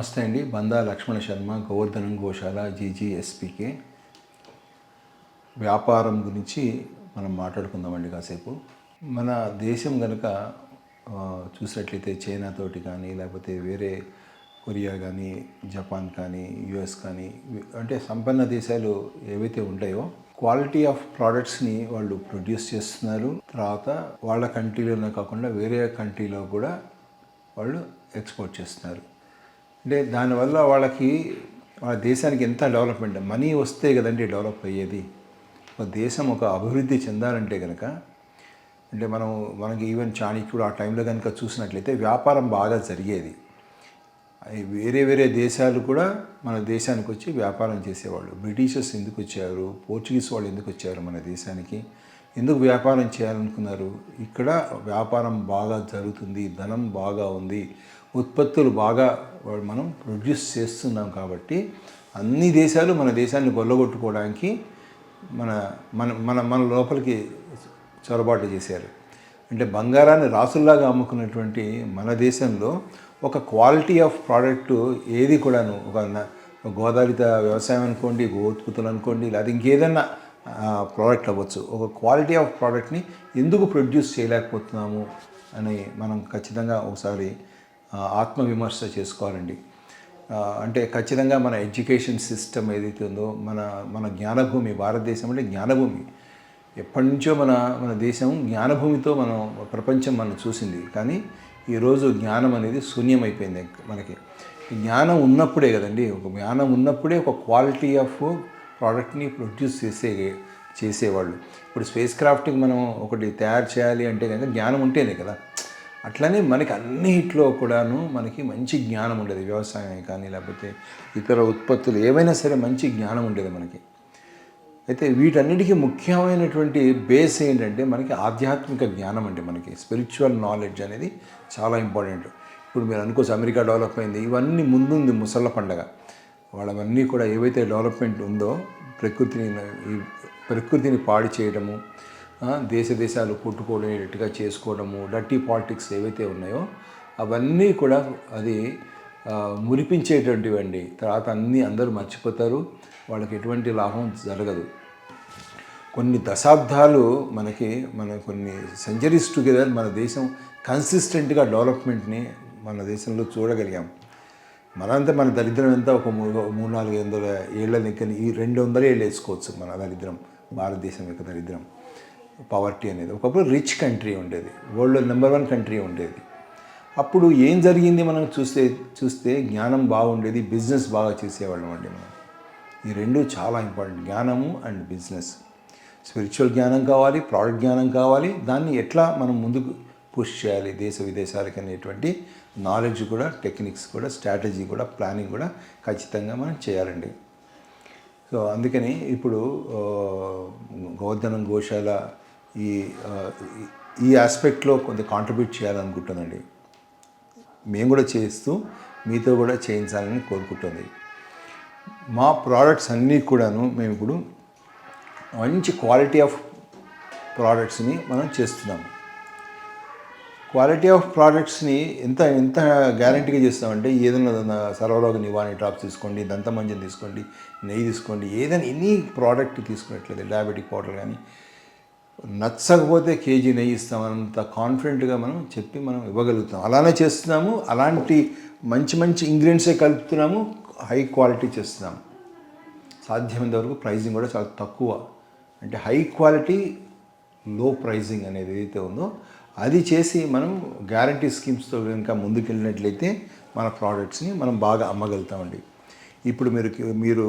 నమస్తే అండి. బందా లక్ష్మణ శర్మ గోవర్ధనం గోశాల జీజీఎస్పీకే వ్యాపారం గురించి మనం మాట్లాడుకుందామండి కాసేపు. మన దేశం కనుక చూసినట్లయితే చైనాతోటి కానీ లేకపోతే వేరే కొరియా కానీ జపాన్ కానీ యుఎస్ కానీ అంటే సంపన్న దేశాలు ఏవైతే ఉంటాయో క్వాలిటీ ఆఫ్ ప్రోడక్ట్స్ని వాళ్ళు ప్రొడ్యూస్ చేస్తున్నారు. తర్వాత వాళ్ళ కంట్రీలోనే కాకుండా వేరే కంట్రీలో కూడా వాళ్ళు ఎక్స్పోర్ట్ చేస్తున్నారు. అంటే దానివల్ల వాళ్ళకి వాళ్ళ దేశానికి ఎంత డెవలప్మెంట్ మనీ వస్తే కదండి డెవలప్ అయ్యేది. ఒక దేశం ఒక అభివృద్ధి చెందాలంటే కనుక అంటే మనం మనకి ఈవెన్ చాణక్యుడు ఆ టైంలో కనుక చూసినట్లయితే వ్యాపారం బాగా జరిగేది. వేరే వేరే దేశాలు కూడా మన దేశానికి వచ్చి వ్యాపారం చేసేవాళ్ళు. బ్రిటిషర్స్ ఎందుకు వచ్చారు? పోర్చుగీస్ వాళ్ళు ఎందుకు వచ్చారు మన దేశానికి? ఎందుకు వ్యాపారం చేయాలనుకున్నారు? ఇక్కడ వ్యాపారం బాగా జరుగుతుంది ధనం బాగా ఉంది ఉత్పత్తులు బాగా మనం ప్రొడ్యూస్ చేస్తున్నాం కాబట్టి అన్ని దేశాలు మన దేశాన్ని గొల్లగొట్టుకోవడానికి మన మన మన మన లోపలికి చొరబాటు చేశారు. అంటే బంగారాన్ని రాసుల్లాగా అమ్ముకున్నటువంటి మన దేశంలో ఒక క్వాలిటీ ఆఫ్ ప్రోడక్ట్ ఏది కూడాను ఒక న- గోదావరిత వ్యవసాయం అనుకోండి గోత్పత్తులు అనుకోండి లేదా ఇంకేదన్నా ప్రోడక్ట్ అవ్వచ్చు. ఒక క్వాలిటీ ఆఫ్ ప్రోడక్ట్ని ఎందుకు ప్రొడ్యూస్ చేయలేకపోతున్నాము అని మనం ఖచ్చితంగా ఒకసారి ఆత్మవిమర్శ చేసుకోవాలండి. అంటే ఖచ్చితంగా మన ఎడ్యుకేషన్ సిస్టమ్ ఏదైతే ఉందో మన మన జ్ఞానభూమి భారతదేశం అంటే జ్ఞానభూమి. ఎప్పటి నుంచో మన మన దేశం జ్ఞానభూమితో మనం ప్రపంచం మనం చూసింది. కానీ ఈరోజు జ్ఞానం అనేది శూన్యమైపోయింది మనకి. జ్ఞానం ఉన్నప్పుడే కదండి ఒక జ్ఞానం ఉన్నప్పుడే ఒక క్వాలిటీ ఆఫ్ ప్రోడక్ట్ని ప్రొడ్యూస్ చేసే చేసేవాళ్ళు. ఇప్పుడు స్పేస్ క్రాఫ్ట్కి మనం ఒకటి తయారు చేయాలి అంటే కనుక జ్ఞానం ఉంటేనే కదా. అట్లనే మనకి అన్నిట్లో కూడాను మనకి మంచి జ్ఞానం ఉండేది వ్యవసాయం కానీ లేకపోతే ఇతర ఉత్పత్తులు ఏవైనా సరే మంచి జ్ఞానం ఉండేది మనకి. అయితే వీటన్నిటికీ ముఖ్యమైనటువంటి బేస్ ఏంటంటే మనకి ఆధ్యాత్మిక జ్ఞానం అంటే మనకి. స్పిరిచువల్ నాలెడ్జ్ అనేది చాలా ఇంపార్టెంట్ ఇప్పుడు మీరు అనుకోవచ్చు అమెరికా డెవలప్ అయింది ఇవన్నీ ముందుంది ముసళ్ళ పండగ. వాళ్ళవన్నీ కూడా ఏవైతే డెవలప్మెంట్ ఉందో ప్రకృతిని ఈ ప్రకృతిని పాడి చేయడము దేశ దేశాలు కొట్టుకోలేటట్టుగా చేసుకోవడము డర్టీ పాలిటిక్స్ ఏవైతే ఉన్నాయో అవన్నీ కూడా అది ఆ, మురిపించేటువంటివండి. తర్వాత అన్నీ అందరూ మర్చిపోతారు వాళ్ళకి ఎటువంటి లాభం జరగదు. కొన్ని దశాబ్దాలు మనకి మన కొన్ని సెంచరీస్ టుగెదర్ మన దేశం కన్సిస్టెంట్గా డెవలప్మెంట్ని మన దేశంలో చూడగలిగాం. మనంతా మన దరిద్రం ఎంత? ఒక మూడు మూడు నాలుగు వందల ఏళ్ళ లెక్కని ఈ రెండు వందల ఏళ్ళు వేసుకోవచ్చు మన దరిద్రం భారతదేశం యొక్క దరిద్రం. పవర్టీ అనేది. ఒకప్పుడు రిచ్ కంట్రీ ఉండేది. వరల్డ్ నెంబర్ వన్ కంట్రీ ఉండేది. అప్పుడు ఏం జరిగింది మనం చూస్తే చూస్తే జ్ఞానం బాగుండేది బిజినెస్ బాగా చేసేవాళ్ళం అండి మనం. ఈ రెండు చాలా ఇంపార్టెంట్ జ్ఞానము అండ్ బిజినెస్ స్పిరిచువల్ జ్ఞానం కావాలి ప్రోడక్ట్ జ్ఞానం కావాలి. దాన్ని ఎట్లా మనం ముందుకు పుష్ చేయాలి దేశ విదేశాలకి అనేటువంటి నాలెడ్జ్ కూడా టెక్నిక్స్ కూడా స్ట్రాటజీ కూడా ప్లానింగ్ కూడా ఖచ్చితంగా మనం చేయాలండి. సో అందుకని ఇప్పుడు గోవర్ధనం గోశాల ఈ ఈ- ఈ ఆస్పెక్ట్లో కొంత కాంట్రిబ్యూట్ చేయాలనుకుంటుందండి. మేము కూడా చేస్తూ మీతో కూడా చేయించాలని కోరుకుంటుంది. మా ప్రోడక్ట్స్ అన్నీ కూడాను మేము ఇప్పుడు మంచి క్వాలిటీ ఆఫ్ ప్రోడక్ట్స్ని మనం చేస్తున్నాము. క్వాలిటీ ఆఫ్ ప్రోడక్ట్స్ని ఎంత ఎంత గ్యారంటీగా చేస్తామంటే ఏదైనా సర్వరోగ నివారణ డ్రాప్స్ తీసుకోండి దంతమంజం తీసుకోండి నెయ్యి తీసుకోండి ఏదైనా ఎనీ ప్రోడక్ట్ తీసుకున్నట్లయితే డయాబెటిక్ పౌడర్ కానీ నచ్చకపోతే కేజీ నెయ్యి ఇస్తామన్నంత కాన్ఫిడెంట్గా మనం చెప్పి మనం ఇవ్వగలుగుతాం. అలానే చేస్తున్నాము. అలాంటి మంచి మంచి ఇంగ్రీడియంట్సే కలుపుతున్నాము. హై క్వాలిటీ చేస్తున్నాము సాధ్యమైనంత వరకు ప్రైజింగ్ కూడా చాలా తక్కువ. అంటే హై క్వాలిటీ లో ప్రైజింగ్ అనేది ఏదైతే ఉందో అది చేసి మనం గ్యారంటీ స్కీమ్స్తో కనుక ముందుకెళ్ళినట్లయితే మన ప్రోడక్ట్స్ని మనం బాగా అమ్మగలుగుతామండి. ఇప్పుడు మీరు మీరు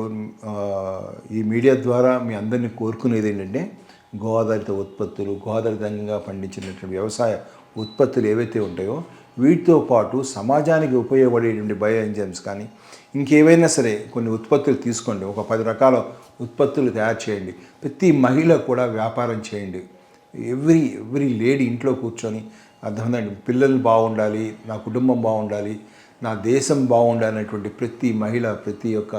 ఈ మీడియా ద్వారా మీ అందరినీ కోరుకునేది ఏంటంటే గోదావరిత ఉత్పత్తులు గోదావరితంగా పండించినటువంటి వ్యవసాయ ఉత్పత్తులు ఏవైతే ఉంటాయో వీటితో పాటు సమాజానికి ఉపయోగపడేటువంటి బయో ఎంజైమ్స్ కానీ ఇంకేవైనా సరే కొన్ని ఉత్పత్తులు తీసుకోండి. ఒక పది రకాల ఉత్పత్తులు తయారు చేయండి. ప్రతి మహిళ కూడా వ్యాపారం చేయండి. ఎవ్రీ ఎవ్రీ లేడీ ఇంట్లో కూర్చొని అర్థమైందండి పిల్లలు బాగుండాలి నా కుటుంబం బాగుండాలి నా దేశం బాగుండాలి అనేటువంటి ప్రతి మహిళ ప్రతి ఒక్క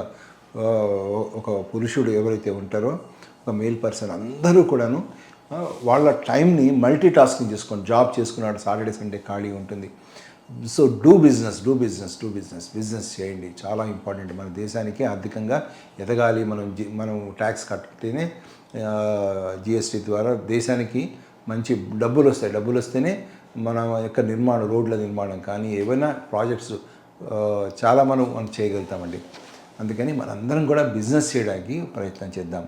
ఒక పురుషుడు ఎవరైతే ఉంటారో ఒక మేల్ పర్సన్ అందరూ కూడాను వాళ్ళ టైంని మల్టీ టాస్కింగ్ చేసుకోండి. జాబ్ చేసుకున్నాడు సాటర్డే సండే ఖాళీ ఉంటుంది. So do business do business do business business చేయండి. చాలా ఇంపార్టెంట్. మన దేశానికి ఆర్థికంగా ఎదగాలి. మనం జి- మనం ట్యాక్స్ కట్టితేనే జిఎస్టీ ద్వారా దేశానికి మంచి డబ్బులు వస్తాయి. డబ్బులు వస్తేనే మన యొక్క నిర్మాణం రోడ్ల నిర్మాణం కానీ ఏవైనా ప్రాజెక్ట్స్ చాలా మనం మనం చేయగలుగుతామండి. అందుకని మనందరం కూడా బిజినెస్ చేయడానికి ప్రయత్నం చేద్దాం.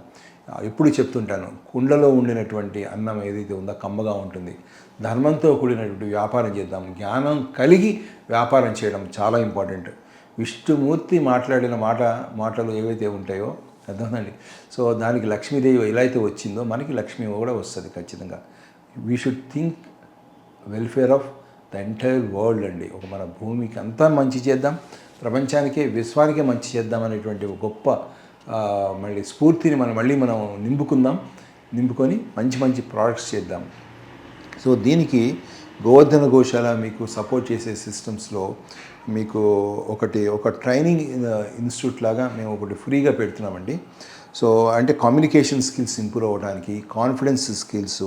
ఎప్పుడు చెప్తుంటాను కుండలో ఉండినటువంటి అన్నం ఏదైతే ఉందో కమ్మగా ఉంటుంది ధర్మంతో కూడినటువంటి వ్యాపారం చేద్దాం జ్ఞానం కలిగి వ్యాపారం చేయడం చాలా ఇంపార్టెంట్. విష్ణుమూర్తి మాట్లాడిన మాట మాటలు ఏవైతే ఉంటాయో అర్థమండి సో దానికి లక్ష్మీదేవి ఎలా అయితే వచ్చిందో మనకి లక్ష్మీ కూడా వస్తుంది ఖచ్చితంగా. We should think welfare of the entire world అండి. ఒక మన భూమికి అంతా మంచి చేద్దాం ప్రపంచానికే విశ్వానికే మంచి చేద్దాం అనేటువంటి ఒక గొప్ప మళ్ళీ స్ఫూర్తిని మనం మళ్ళీ మనం నింపుకుందాం నింపుకొని మంచి మంచి ప్రోడక్ట్స్ చేద్దాం. సో దీనికి గోవర్ధన గోశాల మీకు సపోర్ట్ చేసే సిస్టమ్స్లో మీకు ఒకటి ఒక ట్రైనింగ్ ఇన్స్టిట్యూట్ లాగా మేము ఒకటి ఫ్రీగా పెడుతున్నామండి. సో అంటే కమ్యూనికేషన్ స్కిల్స్ ఇంప్రూవ్ అవ్వడానికి confidence skills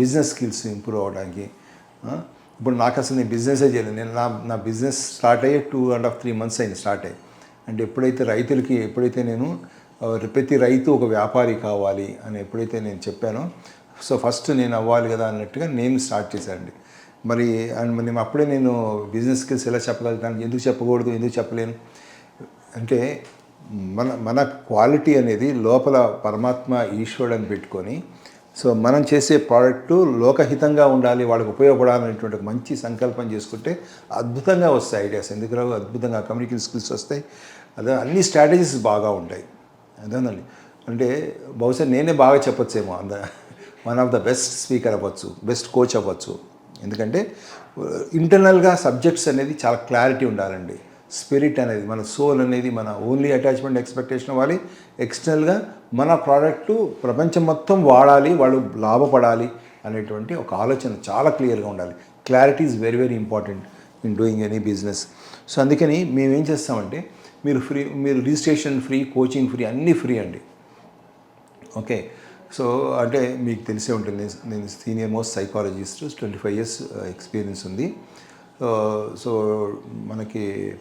business skills improve అవ్వడానికి ఇప్పుడు నాకు అసలు నేను బిజినెసే చేయలేదు. నేను నా నా బిజినెస్ స్టార్ట్ అయ్యే two and half three months అయింది స్టార్ట్ అయ్యి. అంటే ఎప్పుడైతే రైతులకి ఎప్పుడైతే నేను ప్రతి రైతు ఒక వ్యాపారి కావాలి అని ఎప్పుడైతే నేను చెప్పానో సో ఫస్ట్ నేను అవ్వాలి కదా అన్నట్టుగా నేను స్టార్ట్ చేశానండి. మరి అండ్ మరి అప్పుడే నేను బిజినెస్ స్కిల్స్ ఎలా చెప్పగలుగుతాను ఎందుకు చెప్పకూడదు ఎందుకు చెప్పలేను? అంటే మన మన క్వాలిటీ అనేది లోపల పరమాత్మ ఈశ్వరుడు అని పెట్టుకొని సో మనం చేసే ప్రోడక్టు లోకహితంగా ఉండాలి వాళ్ళకి ఉపయోగపడాలనేటువంటి మంచి సంకల్పం చేసుకుంటే అద్భుతంగా వస్తాయి ఐడియాస్ ఎందుకు రావు? అద్భుతంగా కమ్యూనికేషన్ స్కిల్స్ వస్తాయి. అదే అన్ని స్ట్రాటజీస్ బాగా ఉంటాయి. అదేనండి. అంటే బహుశా నేనే బాగా చెప్పొచ్చేమో. అంద one of the best speaker అవ్వచ్చు బెస్ట్ కోచ్ అవ్వచ్చు. ఎందుకంటే ఇంటర్నల్గా సబ్జెక్ట్స్ అనేది చాలా క్లారిటీ ఉండాలండి. స్పిరిట్ అనేది మన సోల్ అనేది మన ఓన్లీ అటాచ్మెంట్ ఎక్స్పెక్టేషన్ అవ్వాలి. ఎక్స్టర్నల్గా మన ప్రోడక్ట్ ప్రపంచం మొత్తం వాడాలి వాళ్ళు లాభపడాలి అనేటువంటి ఒక ఆలోచన చాలా క్లియర్గా ఉండాలి. Clarity is very very important in doing any business so అందుకని మేము ఏం చేస్తామంటే మీరు ఫ్రీ మీరు రిజిస్ట్రేషన్ ఫ్రీ కోచింగ్ ఫ్రీ అన్నీ ఫ్రీ అండి. ఓకే సో అంటే మీకు తెలిసే ఉంటుంది నేను- నేను senior most psychologist twenty five years experience ఉంది. Uh, సో మనకి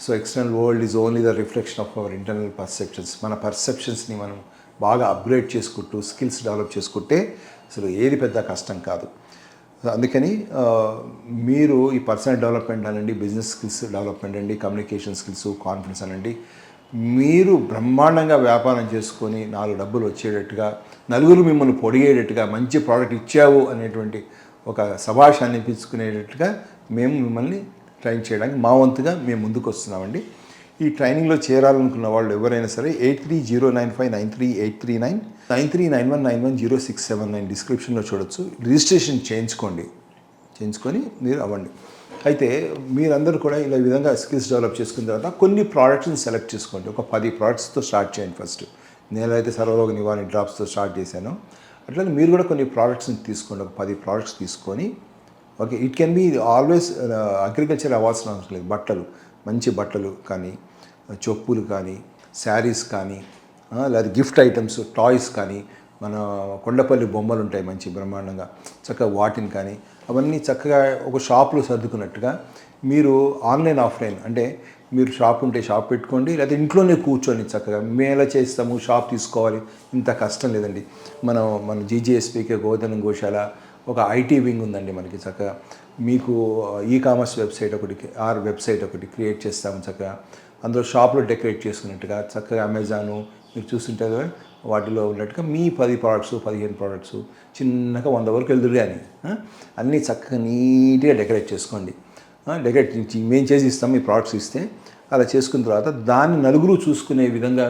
so external world is only the reflection of our internal perceptions మన పర్సెప్షన్స్ని మనం బాగా అప్గ్రేడ్ చేసుకుంటూ స్కిల్స్ డెవలప్ చేసుకుంటే అసలు ఏది పెద్ద కష్టం కాదు. అందుకని మీరు ఈ పర్సనల్ డెవలప్మెంట్ అనండి బిజినెస్ స్కిల్స్ డెవలప్మెంట్ అండి కమ్యూనికేషన్ స్కిల్స్ కాన్ఫిడెన్స్ అనండి మీరు బ్రహ్మాండంగా వ్యాపారం చేసుకొని నాలుగు డబ్బులు వచ్చేటట్టుగా నలుగురు మిమ్మల్ని పొడిగేటట్టుగా మంచి ప్రోడక్ట్ ఇచ్చావు అనేటువంటి ఒక సభాష అనిపించుకునేటట్టుగా మేము మిమ్మల్ని ట్రైన్ చేయడానికి మా వంతుగా మేము ముందుకు వస్తున్నామండి ఈ ట్రైనింగ్లో చేరాలనుకున్న వాళ్ళు ఎవరైనా సరే eight three zero nine five nine three eight three nine nine three nine one nine one zero six seven nine డిస్క్రిప్షన్లో చూడొచ్చు. రిజిస్ట్రేషన్ చేయించుకోండి. చేయించుకొని మీరు అవ్వండి. అయితే మీరందరూ కూడా ఇలా విధంగా స్కిల్స్ డెవలప్ చేసుకున్న తర్వాత కొన్ని ప్రోడక్ట్స్ని సెలెక్ట్ చేసుకోండి. ఒక పది ప్రోడక్ట్స్తో స్టార్ట్ చేయండి ఫస్ట్. నేనైతే సర్వరోగ నివారణ డ్రాప్స్తో స్టార్ట్ చేశాను. అట్లనే మీరు కూడా కొన్ని ప్రోడక్ట్స్ని తీసుకోండి. ఒక పది ప్రోడక్ట్స్ తీసుకొని okay it can be always agriculture అవ్వాల్సిన అవసరం లేదు. బట్టలు మంచి బట్టలు కానీ చెప్పులు కానీ శారీస్ కానీ లేదా గిఫ్ట్ ఐటమ్స్ టాయ్స్ కానీ మన కొండపల్లి బొమ్మలు ఉంటాయి మంచి బ్రహ్మాండంగా. చక్కగా వాటిని కానీ అవన్నీ చక్కగా ఒక షాప్లో సర్దుకున్నట్టుగా మీరు ఆన్లైన్ ఆఫ్లైన్ అంటే మీరు షాప్ ఉంటే షాప్ పెట్టుకోండి లేదా ఇంట్లోనే కూర్చొని చక్కగా మేము చేస్తాము షాప్ తీసుకోవాలి ఇంత కష్టం లేదండి. మనం మన జీజీఎస్పీకే గోధనం గోశాల ఒక ఐటీ వింగ్ ఉందండి మనకి చక్కగా. మీకు ఈ కామర్స్ వెబ్సైట్ ఒకటి ఆర్ వెబ్సైట్ ఒకటి క్రియేట్ చేస్తాము చక్కగా. అందులో షాప్లో డెకరేట్ చేసుకున్నట్టుగా చక్కగా అమెజాను మీరు చూస్తుంటే వాటిలో ఉన్నట్టుగా మీ పది ప్రోడక్ట్స్ పదిహేను ప్రోడక్ట్స్ చిన్నగా వంద వరకు వెళ్తురు కానీ అన్నీ చక్కగా నీట్గా డెకరేట్ చేసుకోండి. డెకరేట్ మేము చేసి ఇస్తాం మీ ప్రోడక్ట్స్ ఇస్తే. అలా చేసుకున్న తర్వాత దాన్ని నలుగురు చూసుకునే విధంగా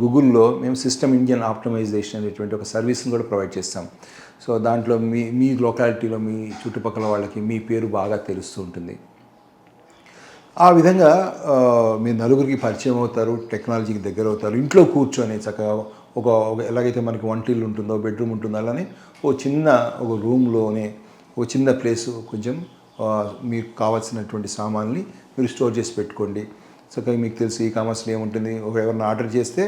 గూగుల్లో మేము సిస్టమ్ ఇంజిన్ ఆప్టమైజేషన్ అనేటువంటి ఒక సర్వీస్ని కూడా ప్రొవైడ్ చేస్తాం. సో దాంట్లో మీ మీ లొకాలిటీలో మీ చుట్టుపక్కల వాళ్ళకి మీ పేరు బాగా తెలుస్తూ ఉంటుంది. ఆ విధంగా మీరు నలుగురికి పరిచయం అవుతారు టెక్నాలజీకి దగ్గర అవుతారు ఇంట్లో కూర్చొని చక్కగా ఒక ఎలాగైతే మనకి వంటిల్లు ఉంటుందో బెడ్రూమ్ ఉంటుందో అలానే ఓ చిన్న ఒక రూమ్లోనే ఒక చిన్న ప్లేస్ కొంచెం మీకు కావాల్సినటువంటి సామాన్ని మీరు స్టోర్ చేసి పెట్టుకోండి. చక్కగా మీకు తెలిసి ఈ కామర్స్లో ఏముంటుంది ఒక ఎవరిని ఆర్డర్ చేస్తే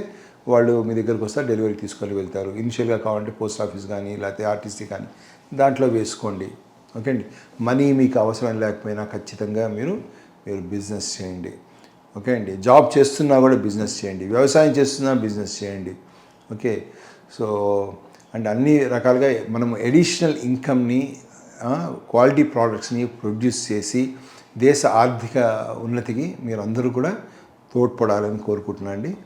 వాళ్ళు మీ దగ్గరకు వస్తారు డెలివరీ తీసుకొని వెళ్తారు. ఇనిషియల్గా కావాలంటే పోస్ట్ ఆఫీస్ కానీ లేకపోతే ఆర్టీసీ కానీ దాంట్లో వేసుకోండి. ఓకే అండి మనీ మీకు అవసరం లేకపోయినా ఖచ్చితంగా మీరు మీరు బిజినెస్ చేయండి. ఓకే అండి? జాబ్ చేస్తున్నా కూడా బిజినెస్ చేయండి. వ్యవసాయం చేస్తున్నా బిజినెస్ చేయండి. ఓకే? సో అండ్ అన్ని రకాలుగా మనం ఎడిషనల్ ఇన్కమ్ని క్వాలిటీ ప్రోడక్ట్స్ని ప్రొడ్యూస్ చేసి దేశ ఆర్థిక ఉన్నతికి మీరు అందరూ కూడా తోడ్పడాలని కోరుకుంటున్నాను అండి.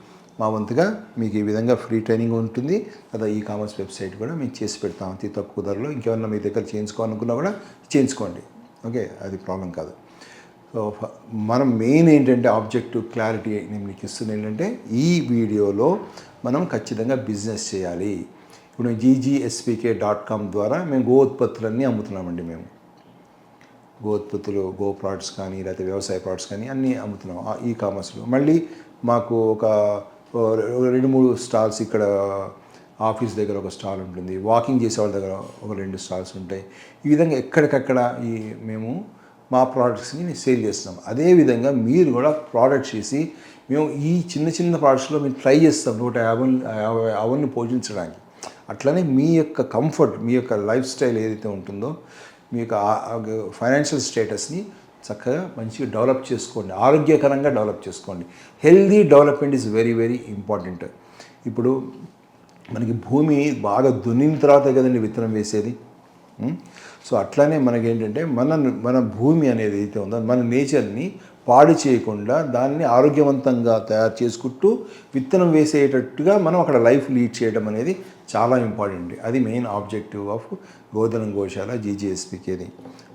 మా వంతుగా మీకు ఈ విధంగా ఫ్రీ ట్రైనింగ్ ఉంటుంది. లేదా ఈ కామర్స్ వెబ్సైట్ కూడా మేము చేసి పెడతాం. అతి తక్కువ ధరలో ఇంకేమన్నా మీ దగ్గర చేయించుకోవాలనుకున్నా కూడా చేయించుకోండి. ఓకే? అది ప్రాబ్లం కాదు. సో మనం మెయిన్ ఏంటంటే ఆబ్జెక్టివ్ క్లారిటీ నేను మీకు ఇస్తుంది ఏంటంటే ఈ వీడియోలో మనం ఖచ్చితంగా బిజినెస్ చేయాలి. ఇప్పుడు జీజీఎస్పీకే డాట్ కామ్ ద్వారా మేము గో ఉత్పత్తులన్నీ అమ్ముతున్నామండి మేము. గో ఉత్పత్తులు గో ప్రోడక్ట్స్ కానీ లేకపోతే వ్యవసాయ ప్రోడక్ట్స్ కానీ అన్నీ అమ్ముతున్నాం ఈ కామర్స్లో మళ్ళీ మాకు ఒక రెండు మూడు స్టాల్స్ ఇక్కడ ఆఫీస్ దగ్గర ఒక స్టాల్ ఉంటుంది వాకింగ్ చేసే వాళ్ళ దగ్గర ఒక రెండు స్టాల్స్ ఉంటాయి. ఈ విధంగా ఎక్కడికక్కడ ఈ మేము మా ప్రోడక్ట్స్ని సేల్ చేస్తున్నాం. అదేవిధంగా మీరు కూడా ప్రోడక్ట్స్ చేసి మేము ఈ చిన్న చిన్న ప్రోడక్ట్స్లో మేము ట్రై చేస్తాం నూట యాభై యాభై అవన్నీ పోషించడానికి. అట్లనే మీ యొక్క కంఫర్ట్ మీ యొక్క లైఫ్ స్టైల్ ఏదైతే ఉంటుందో మీ యొక్క ఫైనాన్షియల్ స్టేటస్ని చక్కగా మంచిగా డెవలప్ చేసుకోండి. ఆరోగ్యకరంగా డెవలప్ చేసుకోండి. Healthy development is very very important ఇప్పుడు మనకి భూమి బాగా దున్నిన తర్వాత కదండి విత్తనం వేసేది? సో అట్లానే మనకేంటంటే మన మన భూమి అనేది ఏదైతే ఉందో మన నేచర్ని పాడు చేయకుండా దాన్ని ఆరోగ్యవంతంగా తయారు చేసుకుంటూ విత్తనం వేసేటట్టుగా మనం అక్కడ లైఫ్ లీడ్ చేయడం అనేది చాలా ఇంపార్టెంట్. అది మెయిన్ ఆబ్జెక్టివ్ ఆఫ్ గోధనం గోశాల జీజీఎస్పీకేది.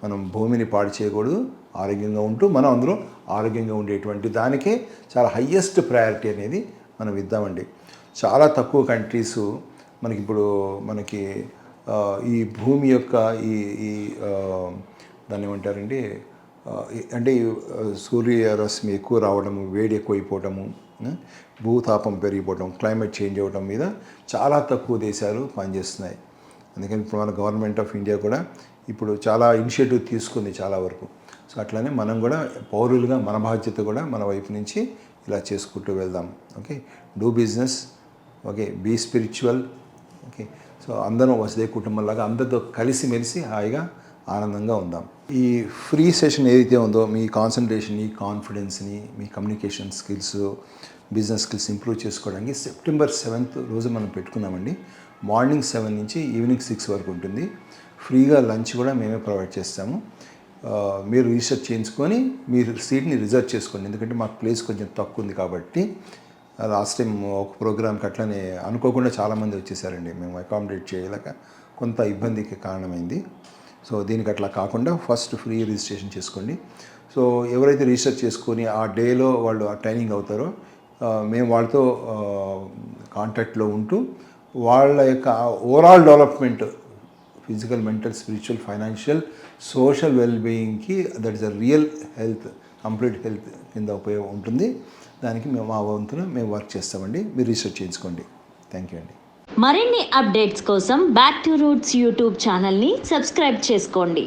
మనం భూమిని పాడు చేయకూడదు ఆరోగ్యంగా ఉంటూ మనం అందులో ఆరోగ్యంగా ఉండేటువంటి దానికే చాలా హయ్యెస్ట్ ప్రయారిటీ అనేది మనం ఇద్దామండి. చాలా తక్కువ కంట్రీస్ మనకి ఇప్పుడు మనకి ఈ భూమి యొక్క ఈ ఈ దాన్ని ఏమంటారండి? అంటే సూర్యరశ్మి ఎక్కువ రావడము వేడి ఎక్కువ అయిపోవటము భూతాపం పెరిగిపోవటం క్లైమేట్ చేంజ్ అవ్వడం మీద చాలా తక్కువ దేశాలు పనిచేస్తున్నాయి. అందుకని ఇప్పుడు మన గవర్నమెంట్ ఆఫ్ ఇండియా కూడా ఇప్పుడు చాలా ఇనిషియేటివ్ తీసుకుంది చాలా వరకు. సో అట్లానే మనం కూడా పౌరులుగా మన బాధ్యత కూడా మన వైపు నుంచి ఇలా చేసుకుంటూ వెళ్దాం. Okay? Do business. Okay? Be spiritual. Okay? So అందరం వసదే కుటుంబంలాగా అందరితో కలిసిమెలిసి హాయిగా ఆనందంగా ఉందాం. ఈ ఫ్రీ సెషన్ ఏదైతే ఉందో మీ కాన్సన్ట్రేషన్ని కాన్ఫిడెన్స్ని మీ communication skills business skills improve చేసుకోవడానికి సెప్టెంబర్ సెవెంత్ రోజు మనం పెట్టుకున్నామండి మార్నింగ్ సెవెన్ నుంచి ఈవినింగ్ సిక్స్ వరకు ఉంటుంది. ఫ్రీగా లంచ్ కూడా మేమే ప్రొవైడ్ చేస్తాము. మీరు రీసెర్చ్ చేయించుకొని మీరు సీట్ని రిజర్వ్ చేసుకోండి. ఎందుకంటే మాకు ప్లేస్ కొంచెం తక్కువ ఉంది కాబట్టి లాస్ట్ టైం ఒక ప్రోగ్రామ్కి అట్లనే అనుకోకుండా చాలామంది వచ్చేసారండి. మేము అకామిడేట్ చేయలేక కొంత ఇబ్బందికి కారణమైంది. సో దీనికి అట్లా కాకుండా ఫస్ట్ ఫ్రీ రిజిస్ట్రేషన్ చేసుకోండి. సో ఎవరైతే రిజిస్టర్ చేసుకొని ఆ డేలో వాళ్ళు ఆ ట్రైనింగ్ అవుతారో మేము వాళ్ళతో కాంటాక్ట్లో ఉంటూ వాళ్ళ యొక్క overall development physical mental spiritual financial social వెల్బీయింగ్కి that is a real health complete health కింద ఉపయోగం ఉంటుంది. దానికి మేము మా వంతున మేము వర్క్ చేస్తామండి. మీరు రీసెర్చ్ చేయించుకోండి. థ్యాంక్ యూ అండి. మరిన్ని అప్డేట్స్ కోసం బ్యాక్ టు రూట్స్ యూట్యూబ్ ఛానల్ని సబ్స్క్రైబ్ చేసుకోండి.